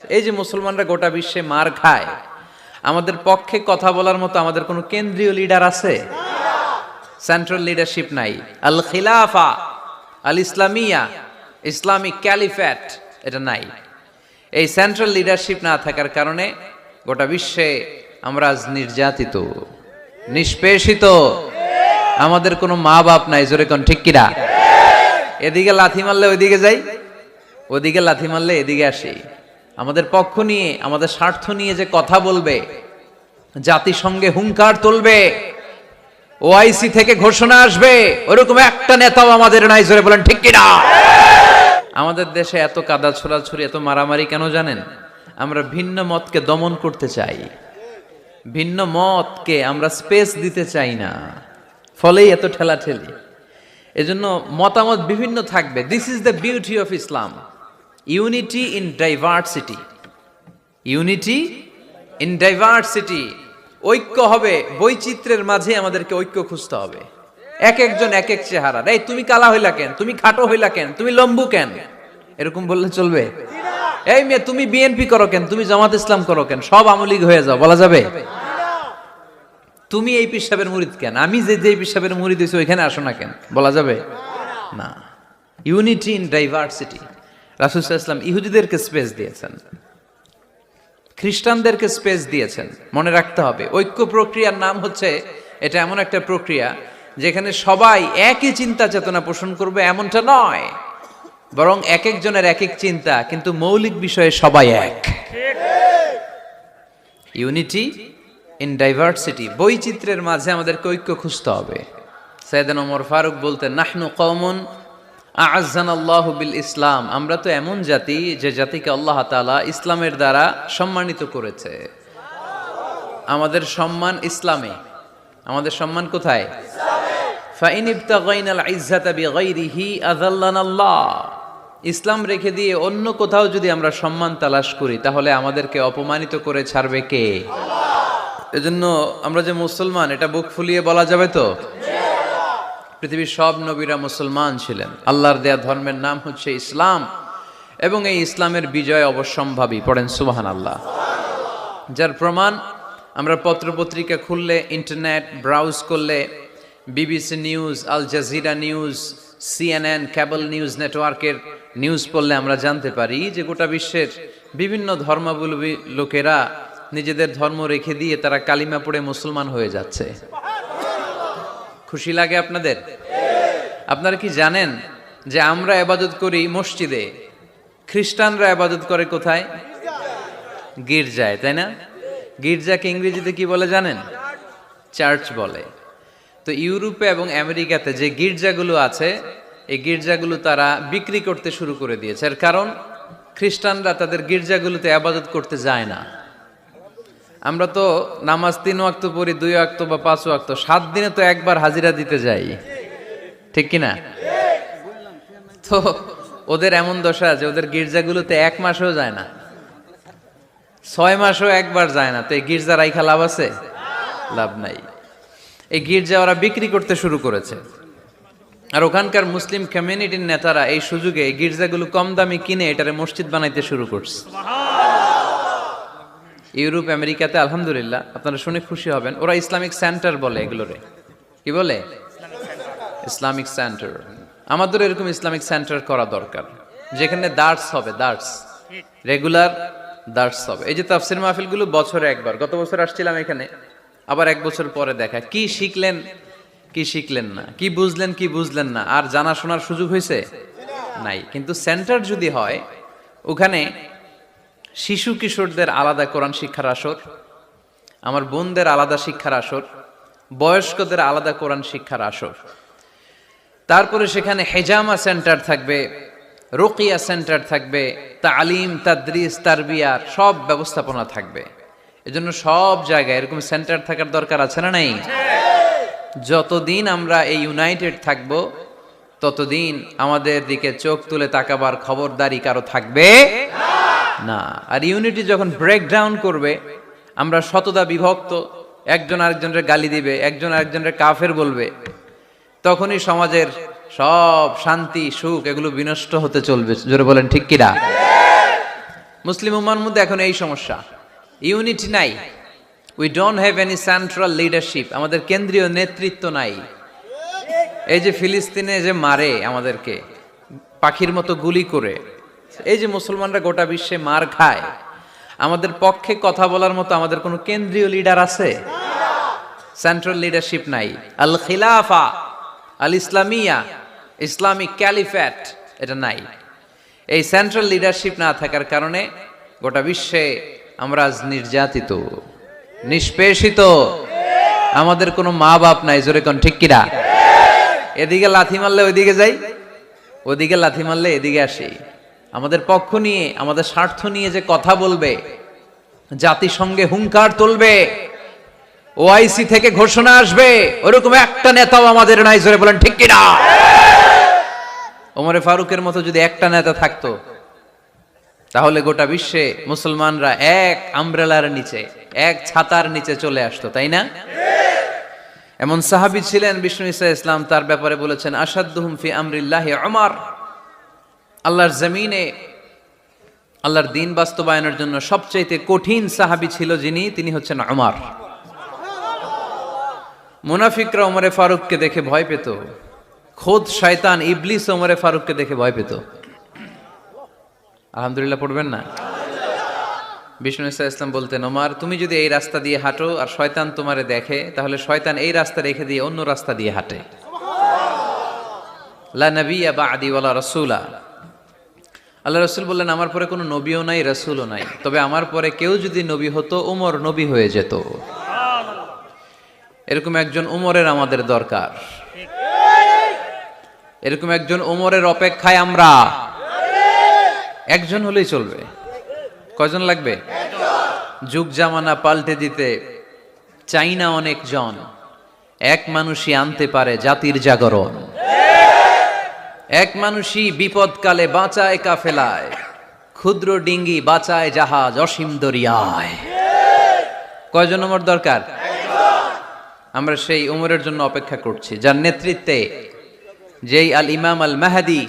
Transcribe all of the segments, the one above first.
এই যে মুসলমানরা গোটা বিশ্বে মার খায়, আমাদের পক্ষে কথা বলার মতো আমাদের কোনো কেন্দ্রীয় লিডার আছে? সেন্ট্রাল লিডারশিপ নাই। আল খিলাফা, আল ইসলামিয়া, ইসলামিক ক্যালিফ্যাট, এটা নাই। এই সেন্ট্রাল লিডারশিপ না থাকার কারণে গোটা বিশ্বে আমরা আজ নির্যাতিত, নিষ্পেষিত। আমাদের কোনো মা বাপ নাই, জোরে কোন ঠিক কিনা? এদিকে লাথি মারলে ওইদিকে যাই, ওদিকে লাথি মারলে এদিকে আসি। আমাদের পক্ষ নিয়ে, আমাদের স্বার্থ নিয়ে যে কথা বলবে, জাতিসংঘে হুঙ্কার তুলবে ওআইসি থেকে ঘোষণা আসবে, ওরকম একটা নেতাও আমাদের নাই, জোরে বলেন, ঠিক কিনা? আমাদের দেশে এত কাদা ছোড়াছুরি এত মারামারি কেন জানেন? আমরা ভিন্ন মতকে দমন করতে চাই। ভিন্ন মতকে আমরা স্পেস দিতে চাই না। ফলেই এত ঠেলাঠেলি। এজন্য মতামত বিভিন্ন থাকবে। This is the beauty of Islam unity in diversity unity in diversity ঐক্য হবে, বৈচিত্র্যের মাঝে আমাদেরকে ঐক্য খুঁজতে হবে। এক একজন এক এক চেহারা। এই তুমি কালা হইলা কেন? তুমি খাটো হইলা কেন? তুমি লম্বু কেন? এরকম বললে চলবে? এই মেয়ে, তুমি বিএনপি করো কেন? তুমি জামাত ইসলাম করো কেন? সব আমলিগ হয়ে যাও, বলা যাবে? তুমি এই পিসাবের মুরিদ কেন? আমি যে যে পিসাবের মুরিদ হয়েছি, ওইখানে আসো না কেন? বলা যাবে? না। ইউনিটি ইন ডাইভার্সিটি রাসুসাহ ইসলাম ইহুদিদেরকে স্পেস দিয়েছেন। খ্রিস্টানদেরকে স্পেস দিয়েছেন, মনে রাখতে হবে। ঐক্য প্রক্রিয়ার নাম হচ্ছে, এটা এমন একটা প্রক্রিয়া যেখানে সবাই একই চিন্তা চেতনা পোষণ করবে, এমনটা নয়। বরং এক একজনের এক এক চিন্তা, কিন্তু মৌলিক বিষয়ে সবাই এক। ইউনিটি ইন ডাইভার্সিটি, বৈচিত্র্যের মাঝে আমাদেরকে ঐক্য খুঁজতে হবে। সৈয়দান ওমর ফারুক বলতেন, নাহনু কমন আজান আল্লাহ বিল ইসলাম। আমরা তো এমন জাতি যে জাতিকে আল্লাহ তাআলা ইসলামের দ্বারা সম্মানিত করেছে। আমাদের সম্মান ইসলামে। আমাদের সম্মান কোথায়? ইসলাম রেখে দিয়ে অন্য কোথাও যদি আমরা সম্মান তালাশ করি, তাহলে আমাদেরকে অপমানিত করে ছাড়বে কে? এজন্য আমরা যে মুসলমান, এটা বুক ফুলিয়ে বলা যাবে তো? পৃথিবীর সব নবীরা মুসলমান ছিলেন। আল্লাহর দেয়া ধর্মের নাম হচ্ছে ইসলাম এবং এই ইসলামের বিজয় অবশ্যম্ভাবী। পড়েন সুবাহান আল্লাহ যার প্রমাণ, আমরা পত্রপত্রিকা খুললে, ইন্টারনেট ব্রাউজ করলে, BBC news, Al Jazeera news, CNN, cable news নেটওয়ার্কের নিউজ পড়লে আমরা জানতে পারি যে গোটা বিশ্বের বিভিন্ন ধর্মাবলম্বী লোকেরা নিজেদের ধর্ম রেখে দিয়ে তারা কালিমা পড়ে মুসলমান হয়ে যাচ্ছে। খুশি লাগে আপনাদের? আপনারা কি জানেন যে আমরা আবাদত করি মসজিদে? খ্রিস্টানরা আবাদত করে কোথায়? গির্জায়, তাই না? গির্জাকে ইংরেজিতে কি বলে জানেন? চার্চ বলে। তো ইউরোপে এবং আমেরিকাতে যে গির্জাগুলো আছে, এই গির্জাগুলো তারা বিক্রি করতে শুরু করে দিয়েছে। এর কারণ, খ্রিস্টানরা তাদের গির্জাগুলোতে আবাদত করতে যায় না। আমরা তো নামাজ তিন ওয়াক্ত পড়ি, দুই ওয়াক্ত বা পাঁচ ওয়াক্ত, সাত দিনে তো একবার হাজিরা দিতে যাই। ঠিক কিনা? তো ওদের এমন দশা আছে, ওদের গির্জাগুলোতে এক মাসও যায় না। ছয় মাসও একবার যায় না। তো এই গির্জা রাইখা লাভ আছে? লাভ নাই। এই গির্জা ওরা বিক্রি করতে শুরু করেছে। আর ওখানকার মুসলিম কমিউনিটির নেতারা এই সুযোগে গির্জাগুলো কম দামে কিনে এটারে মসজিদ বানাইতে শুরু করছে। ইউরোপ, আমেরিকাতে আলহামদুলিল্লাহ, আপনারা শুনে খুশি হবেন। ওরা ইসলামিক সেন্টার বলে এগুলোরে। কি বলে? Islamic centre. আমাদের এরকম ইসলামিক সেন্টার করা দরকার। যেখানে দার্স হবে, দার্স। রেগুলার দার্স হবে। এই যে তাফসির মাহফিলগুলো বছরে একবার। গত বছর আসছিলাম এখানে। আবার এক বছর পরে দেখা। কি শিখলেন কি শিখলেন না? কি বুঝলেন কি বুঝলেন না? আর জানা শোনার সুযোগ হয়েছে? নাই। কিন্তু সেন্টার যদি হয়, ওখানে শিশু কিশোরদের আলাদা কোরআন শিক্ষার আসর, আমার বোনদের আলাদা শিক্ষার আসর, বয়স্কদের আলাদা কোরআন শিক্ষার আসর। তারপরে সেখানে হেজামা সেন্টার থাকবে, রোকিয়া সেন্টার থাকবে, তালিম, তাদ্রিস তারবিয়ার সব ব্যবস্থাপনা থাকবে। এজন্য সব জায়গায় এরকম সেন্টার থাকার দরকার আছে না নাই? যতদিন আমরা এই ইউনাইটেড থাকব, ততদিন আমাদের দিকে চোখ তুলে তাকাবার খবরদারি কারও থাকবে? না আর ইউনিটি যখন ব্রেক ডাউন করবে, আমরা শতদা বিভক্ত, একজন আরেকজনের গালি দিবে, একজন আরেকজনের কাফের বলবে, তখনই সমাজের সব শান্তি, সুখ এগুলো বিনষ্ট হতে চলবে। জোরে বলেন, ঠিক কিনা? মুসলিম উম্মার মধ্যে এখন এই সমস্যা। ইউনিটি নাই। We don't have any central leadership আমাদের কেন্দ্রীয় নেতৃত্ব নাই। এই যে ফিলিস্তিনে যে মারে আমাদেরকে, পাখির মতো গুলি করে এই যে মুসলমানরা গোটা বিশ্বে মার খায়, আমাদের পক্ষে কথা বলার মতো আমাদের কোনো কেন্দ্রীয় লিডার আছে? সেন্ট্রাল লিডারশিপ নাই। আল খিলাফা, আল ইসলামিয়া, ইসলামিক ক্যালিফ্যাট, এটা নাই। এই সেন্ট্রাল লিডারশিপ না থাকার কারণে গোটা বিশ্বে আমরা আজ নির্যাতিত, নিষ্পেষিত। আমাদের কোনো মা বাপ নাই, জোরে কোন ঠিক কিরা এদিকে লাথি মারলে ওইদিকে যাই, ওদিকে লাথি মারলে এদিকে আসি। আমাদের পক্ষ নিয়ে, আমাদের স্বার্থ নিয়ে যে কথা বলবে, জাতিসংঘে হুঙ্কার তুলবে, ওআইসি থেকে ঘোষণা আসবে, ওরকম একটা নেতাও আমাদের নাই, জোরে বলেন, ঠিক কিনা? ওমরে ফারুকের মতো যদি একটা নেতা থাকতো, তাহলে গোটা বিশ্বে মুসলমানরা এক আমব্রেলার নিচে, এক ছাতার নিচে চলে আসতো, তাই না? এমন সাহাবি ছিলেন বিষ্ণু ইসা ইসলাম, তার ব্যাপারে বলেছেন আসাদুহুম ফি আমরিল্লাহি অমর আল্লাহর জমিনে, আল্লাহর দিন বাস্তবায়নের জন্য সবচাইতে কঠিন সাহাবি ছিল যিনি, তিনি হচ্ছেন আমার মুনাফিকরা ওমরে ফারুককে দেখে ভয় পেত। খোদ শয়তান, ইবলিস ওমরে ফারুককে দেখে ভয় পেত। আলহামদুলিল্লাহ পড়বেন না? বিষ্ণু ইসা ইসলাম বলতেন ওমার তুমি যদি এই রাস্তা দিয়ে হাঁটো আর শয়তান তোমারে দেখে, তাহলে শয়তান এই রাস্তা রেখে দিয়ে অন্য রাস্তা দিয়ে হাঁটে। লা নবিয়া বা আদি ওয়ালা রসুলা। আল্লাহ রসুল বললেন আমার পরে কোনো নবীও নাই রসুলও নাই। তবে আমার পরে কেউ যদি নবী হতো উমর নবী হয়ে যেত। এরকম একজন উমরের আমাদের দরকার। এরকম একজন উমরের অপেক্ষায় আমরা। একজন হলেই চলবে। কয়জন লাগবে? যুগ জামানা পাল্টে দিতে চাই না অনেক জন এক মানুষই আনতে পারে জাতির জাগরণ। এক মানুষই বিপদকালে বাঁচায় কাফেলায়, ক্ষুদ্র ডিঙ্গি বাঁচায় জাহাজ অসীম দরিয়ায়। কয়জন ওমর দরকার? আমরা সেই উমরের জন্য অপেক্ষা করছি, যার নেতৃত্বে যেই আল ইমাম আল মাহাদি,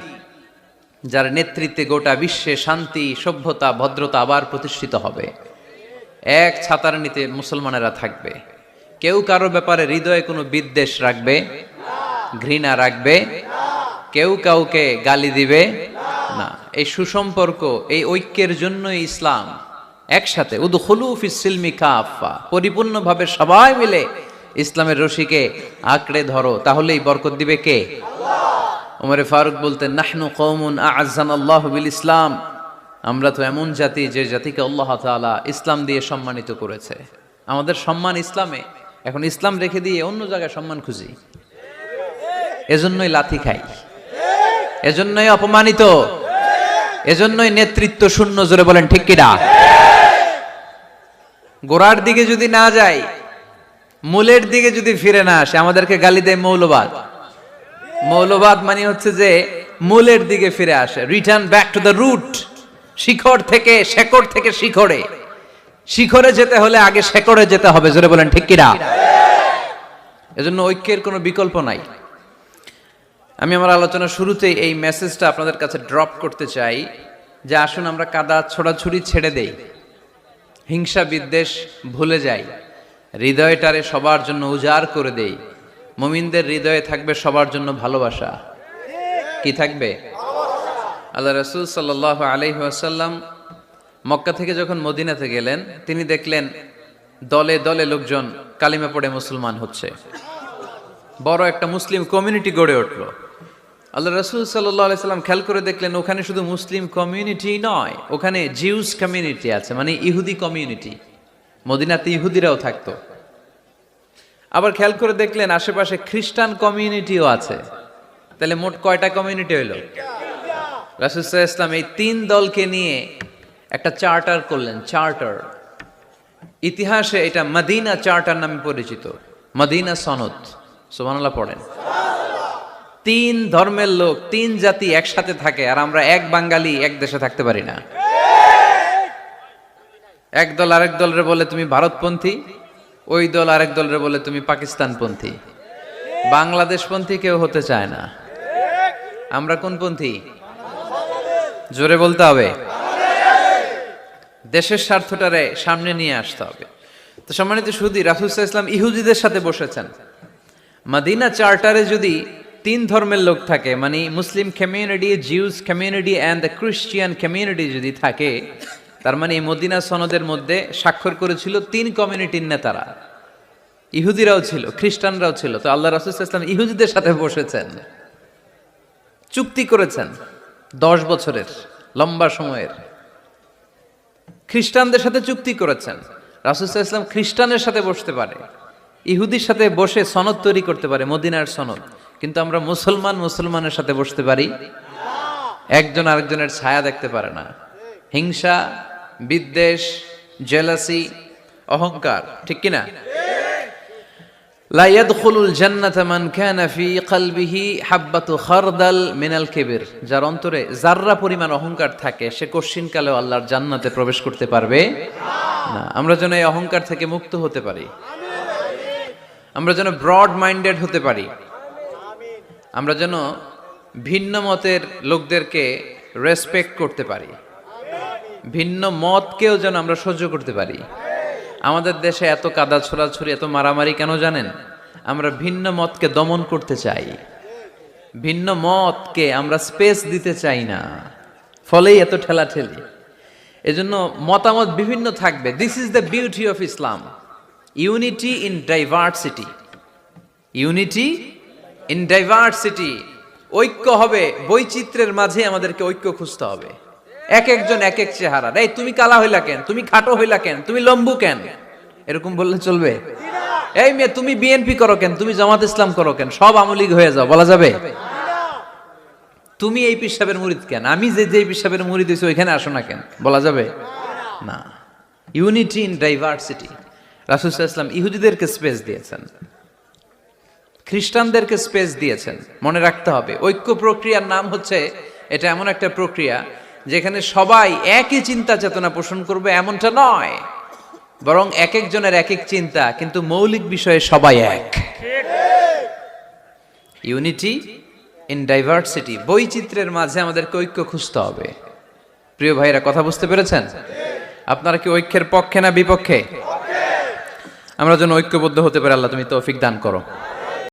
যার নেতৃত্বে গোটা বিশ্বে শান্তি, সভ্যতা, ভদ্রতা আবার প্রতিষ্ঠিত হবে। এক ছাতার নিতে মুসলমানেরা থাকবে। কেউ কারও ব্যাপারে হৃদয়ে কোনো বিদ্বেষ রাখবে, ঘৃণা রাখবে কেউ কাউকে গালি দিবে না। এই সুসম্পর্ক, এই ঐক্যের জন্যই ইসলাম একসাথে। উদুখলু ফিসিলমি কাফা পরিপূর্ণভাবে সবাই মিলে ইসলামের রশিকে আঁকড়ে ধরো, তাহলেই বরকত দিবে কে? ওমরে ফারুক বলতেন, নাহনু কৌমুন আজান আল্লাহ বিল ইসলাম। আমরা তো এমন জাতি যে জাতিকে আল্লাহ তাআলা ইসলাম দিয়ে সম্মানিত করেছে। আমাদের সম্মান ইসলামে। এখন ইসলাম রেখে দিয়ে অন্য জায়গায় সম্মান খুঁজি। এজন্যই লাথি খাই। এজন্যই অপমানিত। এজন্যই নেতৃত্ব শূন্য, জোরে বলেন, ঠিক কিনা? গোড়ার দিকে যদি না যাই মূলের দিকে যদি ফিরে না আসে, আমাদেরকে গালি দেয় মৌলবাদ। মৌলবাদ মানে হচ্ছে যে, মূলের দিকে ফিরে আসে। Return back to the root শিখর থেকে, শেকড় থেকে শিখরে। শিখরে যেতে হলে আগে শেকড়ে যেতে হবে, জোরে বলেন, ঠিক কিনা? এজন্য ঐক্যের কোনো বিকল্প নাই। আমি আমার আলোচনা শুরুতেই এই মেসেজটা আপনাদের কাছে ড্রপ করতে চাই যে আসুন আমরা কাদা ছোড়াছুড়ি ছেড়ে দেই। হিংসা বিদ্বেষ ভুলে যাই। হৃদয়টারে সবার জন্য উজাড় করে দেই। মমিনদের হৃদয়ে থাকবে সবার জন্য ভালোবাসা। কি থাকবে? আল্লাহ রসুল সাল্লাহ আলহি আসাল্লাম মক্কা থেকে যখন মদিনাতে গেলেন, তিনি দেখলেন দলে দলে লোকজন কালিমা পড়ে মুসলমান হচ্ছে। বড় একটা মুসলিম কমিউনিটি গড়ে উঠল। আল্লাহ রসুল সাল্লাম খেয়াল করে দেখলেন ওখানে শুধু মুসলিম কমিউনিটি নয়, ওখানে জিউস কমিউনিটি আছে মানে ইহুদি কমিউনিটি। মদিনাতে ইহুদিরাও থাকতো। আবার খেয়াল করে দেখলেন আশেপাশে খ্রিস্টান কমিউনিটিও আছে। তাহলে মোট কয়টা কমিউনিটি হইল? রাসুসাহ ইসলাম এই তিন দলকে নিয়ে একটা চার্টার করলেন, চার্টার। ইতিহাসে এটা মদিনা চার্টার নামে পরিচিত, মদিনা সনদ। সুমানাল্লাহ পড়েন। তিন ধর্মের লোক, তিন জাতি একসাথে থাকে, আর আমরা এক বাঙালি এক দেশে থাকতে পারি না। এক দল আরেক দলরে বলে তুমি ভারতপন্থী, ওই দল আরেক দলরে বলে তুমি পাকিস্তানপন্থী। বাংলাদেশপন্থী কেউ হতে চায় না। আমরা কোন পন্থী জোরে বলতে হবে। দেশের স্বার্থটারে সামনে নিয়ে আসতে হবে। তো সম্মানিত সুদী রাসুলসাহ ইসলাম ইহুদিদের সাথে বসেছেন। মাদিনা চার্টারে যদি তিন ধর্মের লোক থাকে মানে Muslim community Jews community and the Christian community যদি থাকে, তার মানে এই মদিনা সনদের মধ্যে স্বাক্ষর করেছিল তিন কমিউনিটির নেতারা। ইহুদিরাও ছিল, খ্রিস্টানরাও ছিল, তো আল্লাহ রাসুল ইসলাম ইহুদিদের সাথে বসেছেন। চুক্তি করেছেন দশ বছরের, লম্বা সময়ের। খ্রিস্টানদের সাথে চুক্তি করেছেন। রাসুল ইসলাম খ্রিস্টানের সাথে বসতে পারে। ইহুদির সাথে বসে সনদ তৈরি করতে পারে, মদিনার সনদ। কিন্তু আমরা মুসলমান মুসলমানের সাথে বসতে পারি? একজন আরেকজনের ছায়া দেখতে পারে না। হিংসা, বিদ্বেষ, জেলাসি, অহংকার, ঠিক কিনা? যার অন্তরে যাররা পরিমাণ অহংকার থাকে, সে কশিনকালেও আল্লাহর জান্নাতে প্রবেশ করতে পারবে না। আমরা যেন এই অহংকার থেকে মুক্ত হতে পারি। আমরা যেন ব্রড মাইন্ডেড হতে পারি। আমরা যেন ভিন্ন মতের লোকদেরকে রেসপেক্ট করতে পারি। ভিন্ন মতকেও যেন আমরা সহ্য করতে পারি। আমাদের দেশে এত কাদা ছোড়াছুরি এত মারামারি কেন জানেন? আমরা ভিন্ন মতকে দমন করতে চাই। ভিন্ন মতকে আমরা স্পেস দিতে চাই না। ফলেই এত ঠেলাঠেলি। এজন্য মতামত বিভিন্ন থাকবে। This is the beauty of Islam unity in diversity unity in diversity ঐক্য হবে, বৈচিত্র্যের মাঝে আমাদেরকে ঐক্য খুঁজতে হবে। এক একজন এক এক চেহারা। এই তুমি কালা হইলা কেন? তুমি খাটো হইলা কেন? তুমি লম্বু কেন? এরকম বললে চলবে? এই মেয়ে, তুমি বিএনপি করো কেন? তুমি জামাত ইসলাম করো কেন? সব আমলিগ হয়ে যাও, বলা যাবে? তুমি এই পিসাবের মুরিদ কেন? আমি যে যে পিসাবের মুরিদ হয়েছি, ওইখানে আসো না কেন? বলা যাবে? না। ইউনিটি ইন ডাইভার্সিটি রাসুল ইসলাম ইহুদিদেরকে স্পেস দিয়েছেন। খ্রিস্টানদেরকে স্পেস দিয়েছেন। মনে রাখতে হবে, ঐক্য প্রক্রিয়ার নাম হচ্ছে, এটা এমন একটা প্রক্রিয়া যেখানে সবাই একই চিন্তা চেতনা পোষণ করবে, এমনটা নয়। বরং এক একজনের এক এক চিন্তা, কিন্তু মৌলিক বিষয়ে সবাই এক। ইউনিটি ইন ডাইভার্সিটি বৈচিত্র্যের মাঝে আমাদেরকে ঐক্য খুঁজতে হবে। প্রিয় ভাইরা কথা বুঝতে পেরেছেন? আপনারা কি ঐক্যের পক্ষে না বিপক্ষে? আমরা যেন ঐক্যবদ্ধ হতে পারি, আল্লাহ তুমি তৌফিক দান করো।